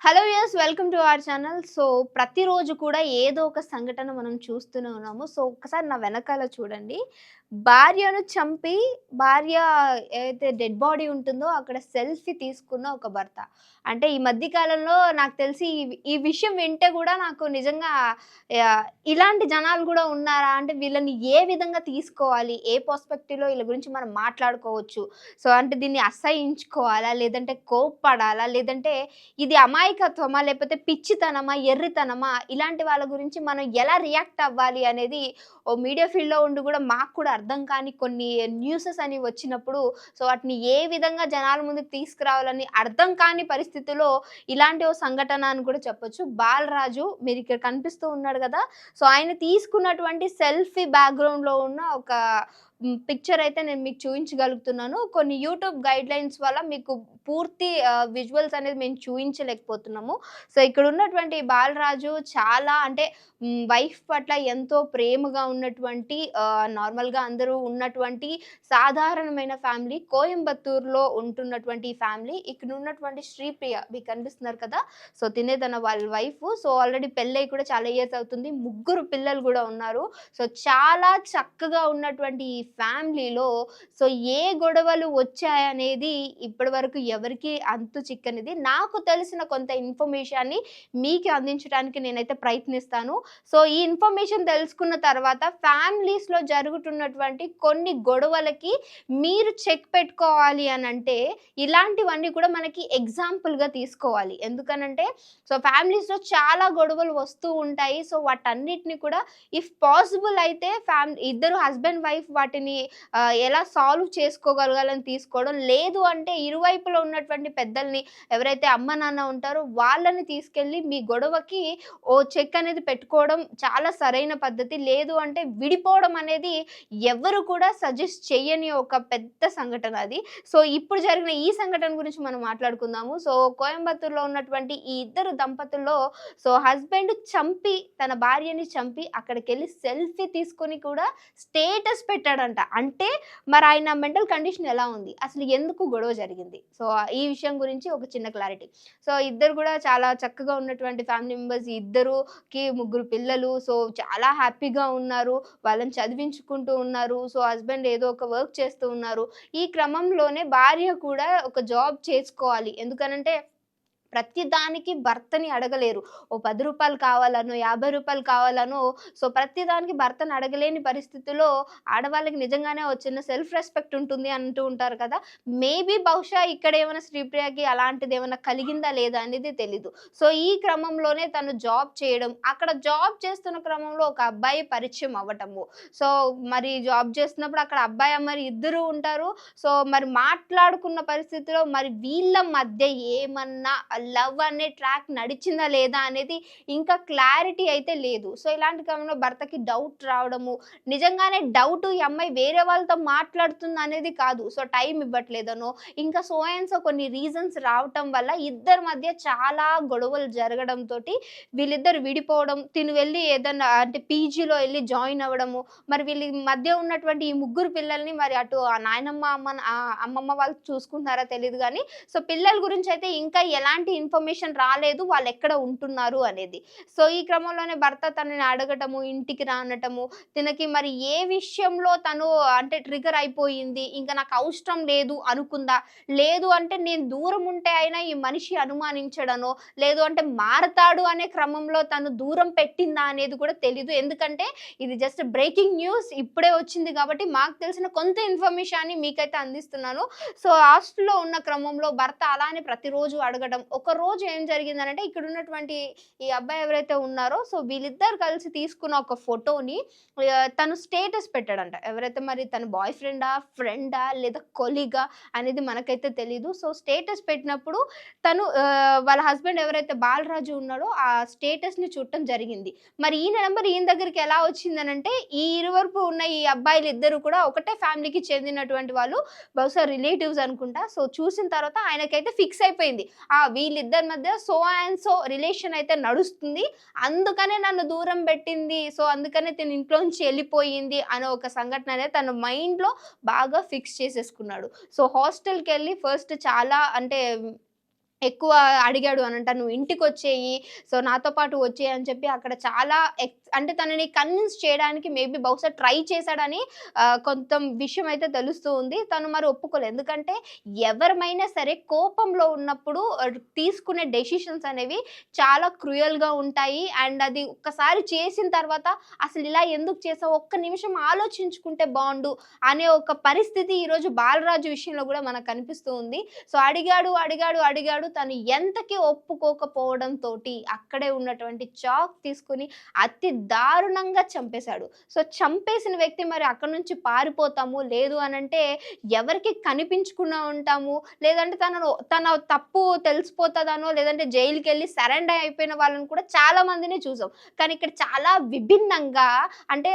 Hello yes welcome to our channel so ప్రతిరోజు కూడా ఏదో ఒక సంఘటన మనం చూస్తూనే ఉన్నాము. సో ఒకసారి నా వెనకాల చూడండి. భార్యను చంపి భార్య ఏదైతే డెడ్ బాడీ ఉంటుందో అక్కడ సెల్ఫీ తీసుకున్న ఒక భర్త. అంటే ఈ మధ్య కాలంలో నాకు తెలిసి ఈ- విషయం వింటే కూడా నాకు నిజంగా ఇలాంటి జనాలు కూడా ఉన్నారా? అంటే వీళ్ళని ఏ విధంగా తీసుకోవాలి? ఏ పర్స్పెక్టివ్లో వీళ్ళ గురించి మనం మాట్లాడుకోవచ్చు? సో అంటే దీన్ని అసహించుకోవాలా? లేదంటే కోప్పడాలా? లేదంటే ఇది అమాయ అమాయకత్వమా లేకపోతే పిచ్చితనమా ఎర్రితనమా ఇలాంటి వాళ్ళ గురించి మనం ఎలా రియాక్ట్ అవ్వాలి అనేది ఓ మీడియా ఫీల్డ్లో ఉండి కూడా మాకు కూడా అర్థం కాని కొన్ని న్యూసెస్ అని వచ్చినప్పుడు సో వాటిని ఏ విధంగా జనాల ముందుకు తీసుకురావాలని అర్థం కాని పరిస్థితిలో ఇలాంటి ఓ సంఘటన అని కూడా చెప్పొచ్చు. బాలరాజు మీరు ఇక్కడ కనిపిస్తూ ఉన్నాడు కదా సో ఆయన తీసుకున్నటువంటి సెల్ఫీ బ్యాక్గ్రౌండ్లో ఉన్న ఒక పిక్చర్ అయితే నేను మీకు చూపించగలుగుతున్నాను కొన్ని యూట్యూబ్ గైడ్ లైన్స్ వల్ల మీకు పూర్తి విజువల్స్ అనేది మేము చూపించలేకపోతున్నాము సో ఇక్కడ ఉన్నటువంటి బాలరాజు చాలా అంటే వైఫ్ పట్ల ఎంతో ప్రేమగా ఉన్నటువంటి నార్మల్గా అందరూ ఉన్నటువంటి సాధారణమైన ఫ్యామిలీ కోయంబత్తూరులో ఉంటున్నటువంటి ఫ్యామిలీ ఇక్కడ ఉన్నటువంటి శ్రీప్రియ మీకు కనిపిస్తున్నారు కదా? సో తినే తన వాళ్ళ వైఫ్ సో ఆల్రెడీ పెళ్ళై కూడా చాలా ఇయర్స్ అవుతుంది. ముగ్గురు పిల్లలు కూడా ఉన్నారు. సో చాలా చక్కగా ఉన్నటువంటి ఈ ఫ్యామిలీలో సో ఏ గొడవలు వచ్చాయనేది ఇప్పటి వరకు ఎవరికి అంతు చిక్కనిది. నాకు తెలిసిన కొంత ఇన్ఫర్మేషన్ని మీకు అందించడానికి నేనైతే ప్రయత్నిస్తాను. సో ఈ ఇన్ఫర్మేషన్ తెలుసుకున్న తర్వాత ఫ్యామిలీస్లో జరుగుతున్నటువంటి కొన్ని గొడవలకి మీరు చెక్ పెట్టుకోవాలి అని అంటే ఇలాంటివన్నీ కూడా మనకి ఎగ్జాంపుల్గా తీసుకోవాలి. ఎందుకనంటే సో ఫ్యామిలీస్లో చాలా గొడవలు వస్తూ ఉంటాయి. సో వాటన్నిటిని కూడా ఇఫ్ పాసిబుల్ అయితే ఫ్యామిలీ ఇద్దరు హస్బెండ్ వైఫ్ వాటిని వాటిని ఎలా సాల్వ్ చేసుకోగలగాలని తీసుకోవడం. లేదు అంటే ఇరువైపులో ఉన్నటువంటి పెద్దల్ని ఎవరైతే అమ్మ నాన్న ఉంటారో వాళ్ళని తీసుకెళ్ళి మీ గొడవకి ఓ చెక్ అనేది పెట్టుకోవడం చాలా సరైన పద్ధతి. లేదు అంటే విడిపోవడం అనేది ఎవరు కూడా సజెస్ట్ చేయని ఒక పెద్ద సంఘటన అది. సో ఇప్పుడు జరిగిన ఈ సంఘటన గురించి మనం మాట్లాడుకుందాము. సో కోయంబత్తూరులో ఉన్నటువంటి ఈ ఇద్దరు దంపతుల్లో సో హస్బెండ్ చంపి తన భార్యని చంపి అక్కడికి వెళ్ళి సెల్ఫీ తీసుకొని కూడా స్టేటస్ పెట్టాడు అంటే. మరి ఆయన మెంటల్ కండిషన్ ఎలా ఉంది? అసలు ఎందుకు గొడవ జరిగింది? సో ఈ విషయం గురించి ఒక చిన్న క్లారిటీ. సో ఇద్దరు కూడా చాలా చక్కగా ఉన్నటువంటి ఫ్యామిలీ మెంబర్స్ ఇద్దరుకి ముగ్గురు పిల్లలు. సో చాలా హ్యాపీగా ఉన్నారు. వాళ్ళని చదివించుకుంటూ ఉన్నారు. సో హస్బెండ్ ఏదో ఒక వర్క్ చేస్తూ ఉన్నారు. ఈ క్రమంలోనే భార్య కూడా ఒక జాబ్ చేసుకోవాలి. ఎందుకనంటే ప్రతి దానికి భర్తని అడగలేరు. ఓ పది రూపాయలు కావాలనో యాభై రూపాయలు కావాలనో సో ప్రతి దానికి భర్తను అడగలేని పరిస్థితిలో ఆడవాళ్ళకి నిజంగానే వచ్చిన చిన్న సెల్ఫ్ రెస్పెక్ట్ ఉంటుంది అంటూ ఉంటారు కదా. మేబీ బహుశా ఇక్కడ ఏమైనా శ్రీప్రియకి అలాంటిది ఏమైనా కలిగిందా లేదా అనేది తెలీదు. సో ఈ క్రమంలోనే తను జాబ్ చేయడం అక్కడ జాబ్ చేస్తున్న క్రమంలో ఒక అబ్బాయి పరిచయం అవ్వటము. సో మరి జాబ్ చేస్తున్నప్పుడు అక్కడ అబ్బాయి అమ్మాయి ఇద్దరు ఉంటారు. సో మరి మాట్లాడుకున్న పరిస్థితిలో మరి వీళ్ళ మధ్య ఏమన్నా లవ్ అనే ట్రాక్ నడిచిందా లేదా అనేది ఇంకా క్లారిటీ అయితే లేదు. సో ఇలాంటి క్రమంలో భర్తకి డౌట్ రావడము నిజంగానే డౌట్ ఈ అమ్మాయి వేరే వాళ్ళతో మాట్లాడుతుంది అనేది కాదు. సో టైం ఇవ్వట్లేదనో ఇంకా సో అండ్ సో కొన్ని రీజన్స్ రావటం వల్ల ఇద్దరి మధ్య చాలా గొడవలు జరగడంతో వీళ్ళిద్దరు విడిపోవడం తిను వెళ్ళి ఏదన్నా అంటే పీజీలో వెళ్ళి జాయిన్ అవ్వడము మరి వీళ్ళ మధ్య ఉన్నటువంటి ఈ ముగ్గురు పిల్లల్ని మరి అటు ఆ నాయనమ్మ అమ్మ అమ్మమ్మ వాళ్ళు చూసుకుంటున్నారా తెలియదు కానీ సో పిల్లల గురించి అయితే ఇంకా ఎలాంటి ఇన్ఫర్మేషన్ రాలేదు వాళ్ళు ఎక్కడ ఉంటున్నారు అనేది. సో ఈ క్రమంలోనే భర్త తనని అడగటము ఇంటికి రానటము తనకి మరి ఏ విషయంలో తను అంటే ట్రిగర్ అయిపోయింది ఇంకా నాకు అవసరం లేదు అనుకుందా? లేదు అంటే నేను దూరం ఉంటే అయినా ఈ మనిషి అనుమానించడనో లేదు అంటే మారతాడు అనే క్రమంలో తను దూరం పెట్టిందా అనేది కూడా తెలీదు. ఎందుకంటే ఇది జస్ట్ బ్రేకింగ్ న్యూస్ ఇప్పుడే వచ్చింది కాబట్టి మాకు తెలిసిన కొంత ఇన్ఫర్మేషన్ మీకైతే అందిస్తున్నాను. సో హాస్టల్లో ఉన్న క్రమంలో భర్త అలానే ప్రతిరోజు అడగడం ఒక రోజు ఏం జరిగిందనంటే ఇక్కడ ఉన్నటువంటి ఈ అబ్బాయి ఎవరైతే ఉన్నారో సో వీళ్ళిద్దరు కలిసి తీసుకున్న ఒక ఫోటోని తను స్టేటస్ పెట్టాడంట. ఎవరైతే మరి తన బాయ్ ఫ్రెండా ఫ్రెండా లేదా కొలీగా అనేది మనకైతే తెలీదు. సో స్టేటస్ పెట్టినప్పుడు తను వాళ్ళ హస్బెండ్ ఎవరైతే బాలరాజు ఉన్నాడో ఆ స్టేటస్ని చూడటం జరిగింది. మరి ఈయన నెంబర్ ఈయన దగ్గరికి ఎలా వచ్చిందనంటే ఈ ఇరువరపు ఉన్న ఈ అబ్బాయిలు ఇద్దరు కూడా ఒకటే ఫ్యామిలీకి చెందినటువంటి వాళ్ళు బహుశా రిలేటివ్స్ అనుకుంటా. సో చూసిన తర్వాత ఆయనకైతే ఫిక్స్ అయిపోయింది. ఆ వీ వీళ్ళిద్దరి మధ్య సో అండ్ సో రిలేషన్ అయితే నడుస్తుంది. అందుకనే నన్ను దూరం పెట్టింది. సో అందుకనే తను ఇంట్లో నుంచి వెళ్ళిపోయింది అనే ఒక సంఘటన అనేది తన మైండ్లో బాగా ఫిక్స్ చేసేసుకున్నాడు. సో హాస్టల్కి వెళ్ళి ఫస్ట్ చాలా అంటే ఎక్కువ అడిగాడు అని అంట నువ్వు ఇంటికి వచ్చేయి సో నాతో పాటు వచ్చేయి అని చెప్పి అక్కడ చాలా అంటే తనని కన్విన్స్ చేయడానికి మేబీ బహుశా ట్రై చేశాడని కొంత విషయం అయితే తెలుస్తూ ఉంది. తను మరి ఒప్పుకోలేదు. ఎందుకంటే ఎవరమైనా సరే కోపంలో ఉన్నప్పుడు తీసుకునే డెసిషన్స్ అనేవి చాలా క్రూయల్గా ఉంటాయి. అండ్ అది ఒక్కసారి చేసిన తర్వాత అసలు ఇలా ఎందుకు చేసావు? ఒక్క నిమిషం ఆలోచించుకుంటే బాగుండు అనే ఒక పరిస్థితి ఈరోజు బాలరాజు విషయంలో కూడా మనకు కనిపిస్తూ ఉంది. సో అడిగాడు అడిగాడు అడిగాడు. తను ఎంతకి ఒప్పుకోకపోవడం తోటి అక్కడే ఉన్నటువంటి చాక్ తీసుకుని అతి దారుణంగా చంపేశాడు. సో చంపేసిన వ్యక్తి మరి అక్కడ నుంచి పారిపోతాము? లేదు అని అంటే ఎవరికి కనిపించకుండా ఉంటాము? లేదంటే తనను తన తప్పు తెలిసిపోతుందనో? లేదంటే జైలుకి వెళ్ళి సరెండర్ అయిపోయిన వాళ్ళని కూడా చాలా మందిని చూసాం. కానీ ఇక్కడ చాలా విభిన్నంగా అంటే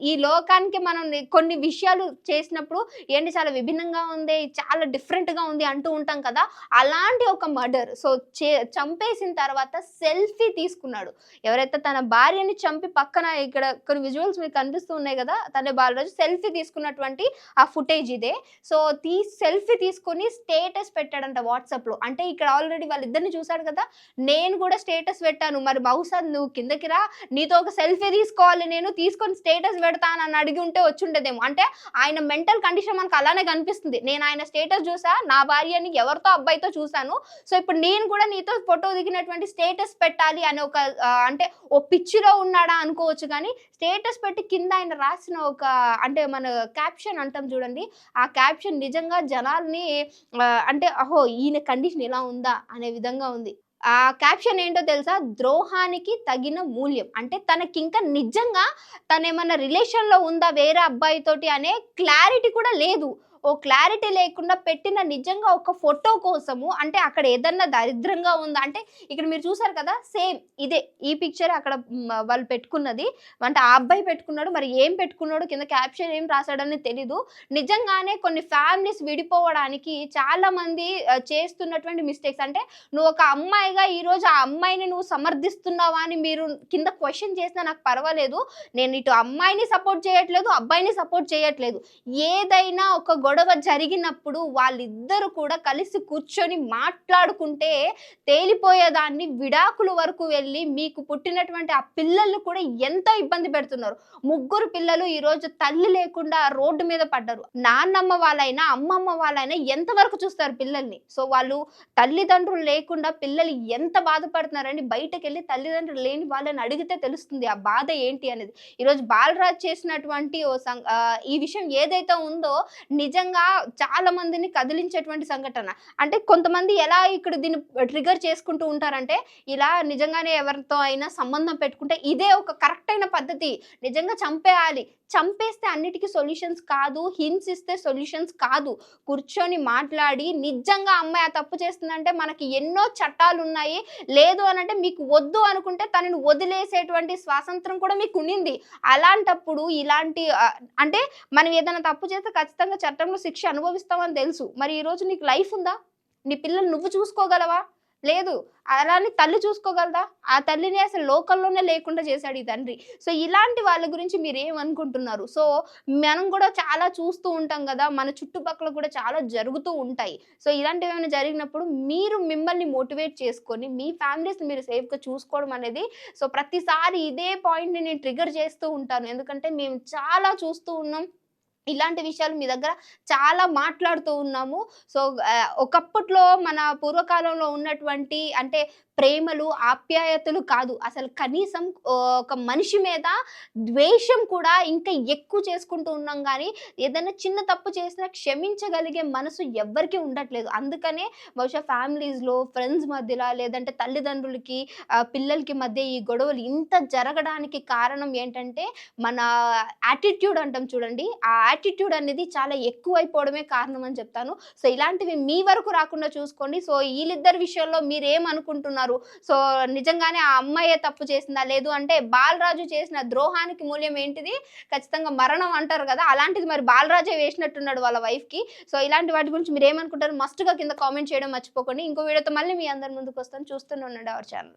ఈ లోకానికి మనం కొన్ని విషయాలు చేసినప్పుడు ఏంటి చాలా విభిన్నంగా ఉంది చాలా డిఫరెంట్గా ఉంది అంటూ ఉంటాం కదా? అలాంటి ఒక మర్డర్ సో చే చంపేసిన తర్వాత సెల్ఫీ తీసుకున్నాడు. ఎవరైతే తన భార్యని చంపి పక్కన ఇక్కడ కొన్ని విజువల్స్ మీకు కనిపిస్తూ ఉన్నాయి కదా తన బాలరాజు సెల్ఫీ తీసుకున్నటువంటి ఆ ఫుటేజ్ ఇదే. సో తీ సెల్ఫీ తీసుకొని స్టేటస్ పెట్టాడంట వాట్సాప్లో. అంటే ఇక్కడ ఆల్రెడీ వాళ్ళిద్దరిని చూశాడు కదా నేను కూడా స్టేటస్ పెట్టాను. మరి బహుశా నువ్వు కిందకి రా నీతో ఒక సెల్ఫీ తీసుకోవాలి నేను తీసుకొని స్టేటస్ పెడతాను అని అడిగి ఉంటే వచ్చుండేదేమో. అంటే ఆయన మెంటల్ కండిషన్ మనకు అలానే కనిపిస్తుంది. నేను ఆయన స్టేటస్ చూసా నా భార్యని ఎవరితో అబ్బాయితో చూశాను సో ఇప్పుడు నేను కూడా నీతో ఫోటో దిగినటువంటి స్టేటస్ పెట్టాలి అనే ఒక అంటే ఓ పిచ్చిలో ఉన్నాడా అనుకోవచ్చు కానీ స్టేటస్ పెట్టి కింద ఆయన రాసిన ఒక అంటే మన క్యాప్షన్ అంటాం చూడండి. ఆ క్యాప్షన్ నిజంగా జనాల్ని అంటే అహో ఈయన కండిషన్ ఇలా ఉందా అనే విధంగా ఉంది. ఆ క్యాప్షన్ ఏంటో తెలుసా? ద్రోహానికి తగిన మూల్యం. అంటే తనకింకా నిజంగా తన ఏమన్నా రిలేషన్లో ఉందా వేరే అబ్బాయితోటి అనే క్లారిటీ కూడా లేదు. ఓ క్లారిటీ లేకుండా పెట్టిన నిజంగా ఒక ఫోటో కోసము అంటే అక్కడ ఏదన్నా దరిద్రంగా ఉందా అంటే ఇక్కడ మీరు చూసారు కదా సేమ్ ఇదే ఈ పిక్చర్ అక్కడ వాళ్ళు పెట్టుకున్నది. అంటే ఆ అబ్బాయి పెట్టుకున్నాడు మరి ఏం పెట్టుకున్నాడు కింద క్యాప్షన్ ఏం రాశాడని తెలీదు. నిజంగానే కొన్ని ఫ్యామిలీస్ విడిపోవడానికి చాలా మంది చేస్తున్నటువంటి మిస్టేక్స్. అంటే నువ్వు ఒక అమ్మాయిగా ఈరోజు ఆ అమ్మాయిని నువ్వు సమర్థిస్తున్నావా అని మీరు కింద క్వశ్చన్ చేసినా నాకు పర్వాలేదు. నేను ఇటు అమ్మాయిని సపోర్ట్ చేయట్లేదు అబ్బాయిని సపోర్ట్ చేయట్లేదు. ఏదైనా ఒక గొడవ గొడవ జరిగినప్పుడు వాళ్ళిద్దరు కూడా కలిసి కూర్చొని మాట్లాడుకుంటే తేలిపోయేదాన్ని విడాకుల వరకు వెళ్ళి మీకు పుట్టినటువంటి ఆ పిల్లల్ని కూడా ఎంతో ఇబ్బంది పెడుతున్నారు. ముగ్గురు పిల్లలు ఈరోజు తల్లి లేకుండా రోడ్డు మీద పడ్డారు. నాన్నమ్మ వాళ్ళైనా అమ్మమ్మ వాళ్ళైనా ఎంతవరకు చూస్తారు పిల్లల్ని? సో వాళ్ళు తల్లిదండ్రులు లేకుండా పిల్లలు ఎంత బాధపడుతున్నారని బయటకు వెళ్ళి తల్లిదండ్రులు లేని వాళ్ళని అడిగితే తెలుస్తుంది ఆ బాధ ఏంటి అనేది. ఈరోజు బాలరాజ్ చేసినటువంటి ఓ సం ఈ విషయం ఏదైతే ఉందో నిజంగా చాలా మందిని కదిలించేటువంటి సంఘటన. అంటే కొంతమంది ఎలా ఇక్కడ దీన్ని ట్రిగర్ చేసుకుంటూ ఉంటారంటే ఇలా నిజంగానే ఎవరితో అయినా సంబంధం పెట్టుకుంటే ఇదే ఒక కరెక్ట్ అయిన పద్ధతి. నిజంగా చంపేయాలి. చంపేస్తే అన్నిటికీ సొల్యూషన్స్ కాదు హింసిస్తే సొల్యూషన్స్ కాదు. కూర్చొని మాట్లాడి నిజంగా అమ్మాయి ఆ తప్పు చేస్తుందంటే మనకి ఎన్నో చట్టాలు ఉన్నాయి లేదు అనంటే మీకు వద్దు అనుకుంటే తనని వదిలేసేటువంటి స్వాతంత్రం కూడా మీకు ఉండింది అలాంటప్పుడు ఇలాంటి అంటే మనం ఏదైనా తప్పు చేస్తే ఖచ్చితంగా చట్టం చట్టంలో శిక్ష అనుభవిస్తామని తెలుసు. మరి ఈరోజు నీకు లైఫ్ ఉందా? నీ పిల్లలు నువ్వు చూసుకోగలవా? లేదు. అలానే తల్లి చూసుకోగలదా? ఆ తల్లిని అసలు లోకల్లోనే లేకుండా చేశాడు ఈ తండ్రి. సో ఇలాంటి వాళ్ళ గురించి మీరు ఏమనుకుంటున్నారు? సో మనం కూడా చాలా చూస్తూ ఉంటాం కదా మన చుట్టుపక్కల కూడా చాలా జరుగుతూ ఉంటాయి. సో ఇలాంటివి ఏమైనా జరిగినప్పుడు మీరు మిమ్మల్ని మోటివేట్ చేసుకొని మీ ఫ్యామిలీస్ని మీరు సేఫ్గా చూసుకోవడం అనేది సో ప్రతిసారి ఇదే పాయింట్ని నేను ట్రిగర్ చేస్తూ ఉంటాను. ఎందుకంటే మేము చాలా చూస్తూ ఉన్నాం. ఇలాంటి విషయాలు మీ దగ్గర చాలా మాట్లాడుతూ ఉన్నాము. సో ఒకప్పట్లో మన పూర్వకాలంలో ఉన్నటువంటి అంటే ప్రేమలు ఆప్యాయతలు కాదు. అసలు కనీసం ఒక మనిషి మీద ద్వేషం కూడా ఇంకా ఎక్కువ చేసుకుంటూ ఉన్నాం కానీ ఏదైనా చిన్న తప్పు చేసినా క్షమించగలిగే మనసు ఎవ్వరికీ ఉండట్లేదు. అందుకనే బహుశా ఫ్యామిలీస్లో ఫ్రెండ్స్ మధ్యలో లేదంటే తల్లిదండ్రులకి పిల్లలకి మధ్య ఈ గొడవలు ఇంత జరగడానికి కారణం ఏంటంటే మన యాటిట్యూడ్ అంటాం చూడండి. ఆ యాటిట్యూడ్ అనేది చాలా ఎక్కువైపోవడమే కారణం అని చెప్తాను. సో ఇలాంటివి మీ వరకు రాకుండా చూసుకోండి. సో వీళ్ళిద్దరి విషయంలో మీరేమనుకుంటున్నారు? అంటున్నారు సో నిజంగానే ఆ అమ్మాయే తప్పు చేసిందా? లేదు అంటే బాలరాజు చేసిన ద్రోహానికి మూల్యం ఏంటిది? ఖచ్చితంగా మరణం అంటారు కదా? అలాంటిది మరి బాలరాజే వేసినట్టున్నాడు వాళ్ళ వైఫ్కి సో ఇలాంటి వాటి గురించి మీరు ఏమనుకుంటారు మస్ట్గా కింద కామెంట్ చేయడం మర్చిపోకండి. ఇంకో వీడియోతో మళ్ళీ మీ అందరి ముందుకు వస్తాను. చూస్తూనే ఉండండి అవర్ ఛానల్.